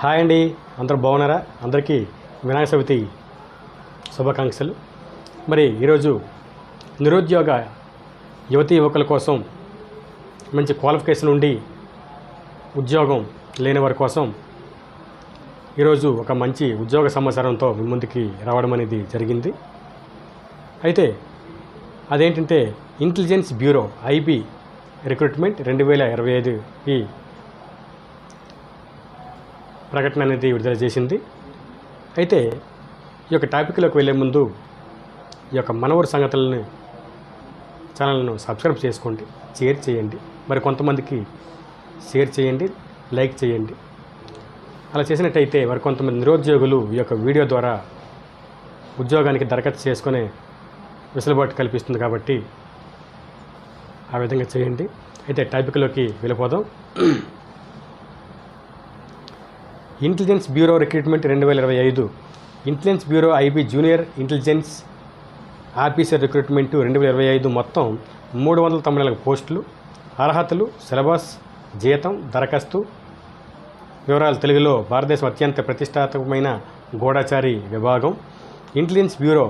Hi అండి. అందరూ బాగున్నారా? అందరికీ వినాయక చవితి శుభాకాంక్షలు. మరి ఈరోజు నిరుద్యోగ యువతీ యువకుల కోసం మంచి క్వాలిఫికేషన్ ఉండి ఉద్యోగం లేని వారి కోసం ఈరోజు ఒక మంచి ఉద్యోగ సమాచారంతో మీ ముందుకి రావడం అనేది జరిగింది. అయితే అదేంటంటే ఇంటెలిజెన్స్ బ్యూరో ఐబీ రిక్రూట్మెంట్ రెండు వేల ఇరవై ఐదు ఈ ప్రకటన అనేది విడుదల చేసింది. అయితే ఈ యొక్క టాపిక్లోకి వెళ్ళే ముందు ఈ యొక్క మనవరు సంగతులని ఛానల్ను సబ్స్క్రైబ్ చేసుకోండి షేర్ చేయండి. మరి కొంతమందికి షేర్ చేయండి లైక్ చేయండి. అలా చేసినట్టయితే మరి కొంతమంది నిరుద్యోగులు ఈ యొక్క వీడియో ద్వారా ఉద్యోగానికి దరఖాస్తు చేసుకునే వెసులుబాటు కల్పిస్తుంది కాబట్టి ఆ విధంగా చేయండి. అయితే టాపిక్లోకి వెళ్ళిపోదాం. ఇంటెలిజెన్స్ బ్యూరో రిక్రూట్మెంట్ రెండు వేల ఇరవై ఐదు. Intelligence bureau IB junior intelligence officer recruitment రెండు వేల ఇరవై ఐదు మొత్తం మూడు వందల తొంభై నాలుగు పోస్టులు అర్హతలు సిలబస్ జీతం దరఖాస్తు వివరాలు తెలుగులో భారతదేశం అత్యంత ప్రతిష్టాత్మకమైన గూఢచారి విభాగం. ఇంటెలిజెన్స్ బ్యూరో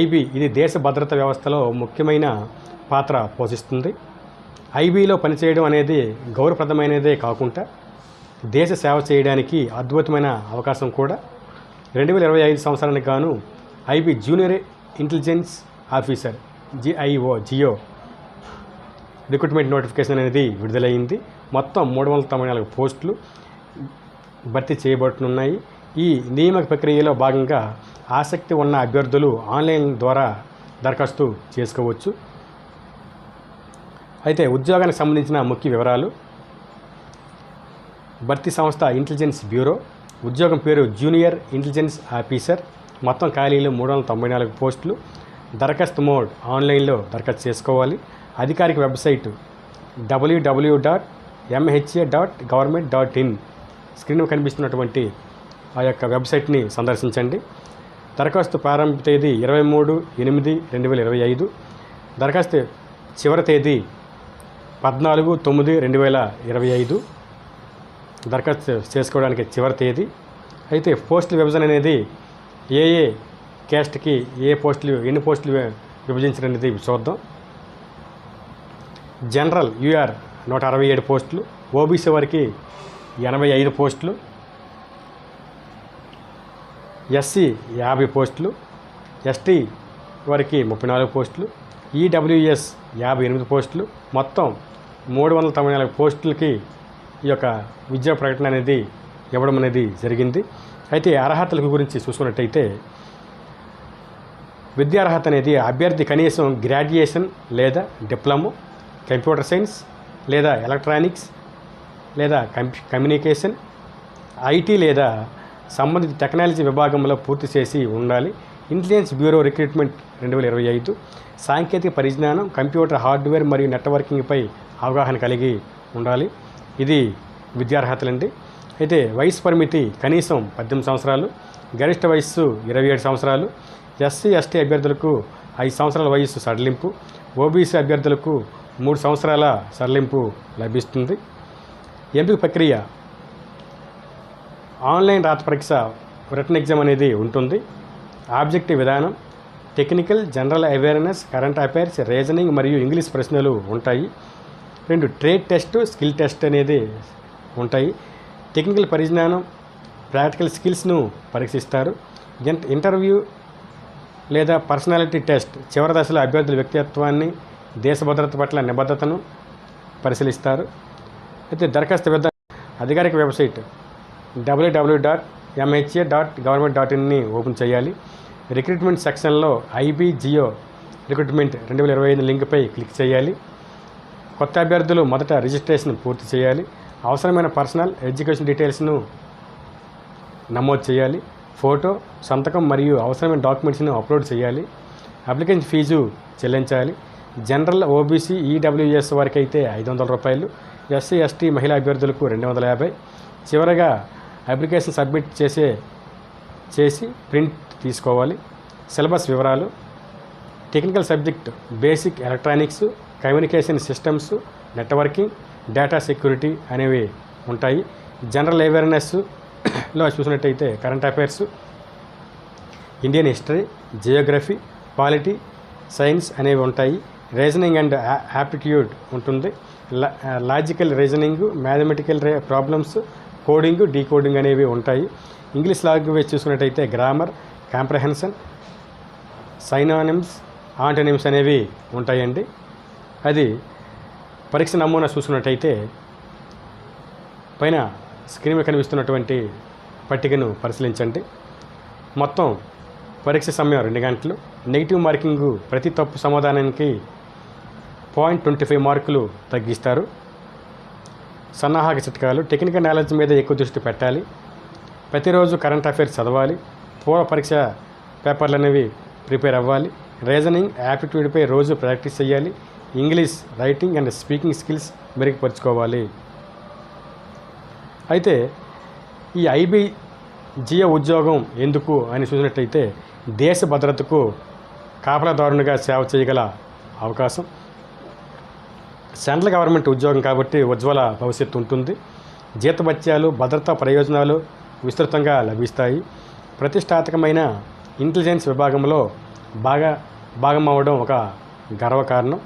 ఐబీ ఇది దేశ భద్రత వ్యవస్థలో ముఖ్యమైన పాత్ర పోషిస్తుంది. ఐబీలో పనిచేయడం అనేది గౌరవప్రదమైనదే కాకుండా దేశ సేవ చేయడానికి అద్భుతమైన అవకాశం కూడా. రెండు వేల ఇరవై ఐదు సంవత్సరానికి గాను IB junior intelligence officer JIO JIO recruitment notification అనేది విడుదలైంది. మొత్తం మూడు వందల తొంభై నాలుగు పోస్టులు భర్తీ చేయబడుతున్నాయి. ఈ నియామక ప్రక్రియలో భాగంగా ఆసక్తి ఉన్న అభ్యర్థులు ఆన్లైన్ ద్వారా దరఖాస్తు చేసుకోవచ్చు. అయితే ఉద్యోగానికి సంబంధించిన ముఖ్య వివరాలు భర్తీ సంస్థ ఇంటెలిజెన్స్ బ్యూరో. ఉద్యోగం పేరు జూనియర్ ఇంటెలిజెన్స్ ఆఫీసర్. మొత్తం ఖాళీలు మూడు వందల తొంభై నాలుగు పోస్టులు. దరఖాస్తు మోడ్ ఆన్లైన్లో దరఖాస్తు చేసుకోవాలి. అధికారిక website WWW dot MHA dot government dot in screen కనిపిస్తున్నటువంటి ఆ యొక్క వెబ్సైట్ని సందర్శించండి. దరఖాస్తు ప్రారంభ తేదీ ఇరవై మూడు ఎనిమిది రెండు వేల ఇరవై ఐదు. దరఖాస్తు చివరి తేదీ పద్నాలుగు తొమ్మిది రెండు వేల ఇరవై ఐదు. దరఖాస్తు చేసుకోవడానికి చివరి తేదీ. అయితే పోస్టుల విభజన అనేది ఏ ఏ క్యాస్ట్కి ఏ పోస్టులు ఎన్ని పోస్టులు విభజించడం చూద్దాం. జనరల్ యూఆర్ నూట అరవై ఏడు పోస్టులు ఓబీసీ వారికి ఎనభై ఐదు పోస్టులు ఎస్సీ యాభై పోస్టులు ఎస్టీ వారికి ముప్పై నాలుగు పోస్టులు ఈడబ్ల్యూఎస్ యాభై ఎనిమిది పోస్టులు మొత్తం మూడు వందల తొంభై నాలుగు పోస్టులకి ఈ యొక్క విద్యా ప్రకటన అనేది ఇవ్వడం అనేది జరిగింది. అయితే అర్హతల గురించి చూసుకున్నట్టయితే విద్యార్హత అనేది అభ్యర్థి కనీసం గ్రాడ్యుయేషన్ లేదా డిప్లొమా కంప్యూటర్ సైన్స్ లేదా ఎలక్ట్రానిక్స్ లేదా కమ్యూనికేషన్ ఐటీ లేదా సంబంధిత టెక్నాలజీ విభాగంలో పూర్తి చేసి ఉండాలి. ఇంటెలిజెన్స్ బ్యూరో రిక్రూట్మెంట్ రెండు వేల ఇరవై ఐదు సాంకేతిక పరిజ్ఞానం కంప్యూటర్ హార్డ్వేర్ మరియు నెట్వర్కింగ్పై అవగాహన కలిగి ఉండాలి. ఇది విద్యార్హతలండి. అయితే వయసు పరిమితి కనీసం పద్దెనిమిది సంవత్సరాలు గరిష్ట వయస్సు ఇరవై ఏడు సంవత్సరాలు ఎస్సీ ఎస్టీ అభ్యర్థులకు ఐదు సంవత్సరాల వయస్సు సడలింపు ఓబీసీ అభ్యర్థులకు మూడు సంవత్సరాల సడలింపు లభిస్తుంది. ఎంపిక ప్రక్రియ ఆన్లైన్ రాత పరీక్ష రిటర్న్ ఎగ్జామ్ అనేది ఉంటుంది. ఆబ్జెక్టివ్ విధానం technical general awareness current affairs reasoning మరియు ఇంగ్లీష్ ప్రశ్నలు ఉంటాయి. రెండు ట్రేడ్ టెస్ట్ స్కిల్ టెస్ట్ అనేది ఉంటాయి. టెక్నికల్ పరిజ్ఞానం ప్రాక్టికల్ స్కిల్స్ను పరీక్షిస్తారు. ఇంట- ఇంటర్వ్యూ లేదా పర్సనాలిటీ టెస్ట్ చివరి దశలో అభ్యర్థుల వ్యక్తిత్వాన్ని దేశ భద్రత పట్ల నిబద్ధతను పరిశీలిస్తారు. అయితే దరఖాస్తు విధానం అధికారిక website WWW dot MHA dot government dot ఇన్ని ఓపెన్ చేయాలి. రిక్రూట్మెంట్ సెక్షన్లో ఐబీ జియో రిక్రూట్మెంట్ రెండు వేల ఇరవై ఐదు లింక్పై క్లిక్ చేయాలి. కొత్త అభ్యర్థులు మొదట రిజిస్ట్రేషన్ పూర్తి చేయాలి. అవసరమైన పర్సనల్ ఎడ్యుకేషన్ డీటెయిల్స్ను నమోదు చేయాలి. ఫోటో సంతకం మరియు అవసరమైన డాక్యుమెంట్స్ను అప్లోడ్ చేయాలి. అప్లికేషన్ ఫీజు చెల్లించాలి. జనరల్ ఓబీసీ ఈడబ్ల్యూఎస్ వారికి అయితే ఐదు వందల రూపాయలు ఎస్సీ ఎస్టీ మహిళా అభ్యర్థులకు రెండు వందల యాభై. చివరగా అప్లికేషన్ సబ్మిట్ చేసే చేసి ప్రింట్ తీసుకోవాలి. సిలబస్ వివరాలు technical subject basic electronics communication systems networking data security అనేవి ఉంటాయి. జనరల్ అవేర్నెస్లో చూసినట్టయితే current affairs Indian history geography polity science అనేవి ఉంటాయి. రీజనింగ్ అండ్ యాప్టిట్యూడ్ ఉంటుంది. లా- లాజికల్ రీజనింగ్ మ్యాథమెటికల్ రే ప్రాబ్లమ్స్ కోడింగ్ డీకోడింగ్ అనేవి ఉంటాయి. ఇంగ్లీష్ లాంగ్వేజ్ చూసుకున్నట్టయితే గ్రామర్ కాంప్రహెన్షన్ సైనానిమ్స్ ఆంటోనిమ్స్ అనేవి ఉంటాయండి. అది పరీక్ష నమూనా చూసినట్టయితే పైన స్క్రీన్ మీద కనిపిస్తున్నటువంటి పట్టికను పరిశీలించండి. మొత్తం పరీక్ష సమయం రెండు గంటలు. నెగిటివ్ మార్కింగ్ ప్రతి తప్పు సమాధానానికి పాయింట్ ట్వంటీ ఫైవ్ మార్కులు తగ్గిస్తారు. సన్నాహక చిట్కాలు టెక్నికల్ నాలెడ్జ్ మీద ఎక్కువ దృష్టి పెట్టాలి. ప్రతిరోజు కరెంట్ అఫైర్స్ చదవాలి. పూర్వ పరీక్ష పేపర్లు అనేవి ప్రిపేర్ అవ్వాలి. రీజనింగ్ యాప్టిట్యూడ్పై రోజు ప్రాక్టీస్ చేయాలి English writing and speaking skills మెరుగుపరుచుకోవాలి. అయితే ఈ ఐబీ జియో ఉద్యోగం ఎందుకు అని చూసినట్టయితే దేశ భద్రతకు కాపలాదారునిగా సేవ చేయగల అవకాశం. సెంట్రల్ గవర్నమెంట్ ఉద్యోగం కాబట్టి ఉజ్వల భవిష్యత్తు ఉంటుంది. జీతభత్యాలు భద్రతా ప్రయోజనాలు విస్తృతంగా లభిస్తాయి. ప్రతిష్టాత్మకమైన ఇంటెలిజెన్స్ విభాగంలో బాగా భాగం అవ్వడం ఒక గర్వకారణం.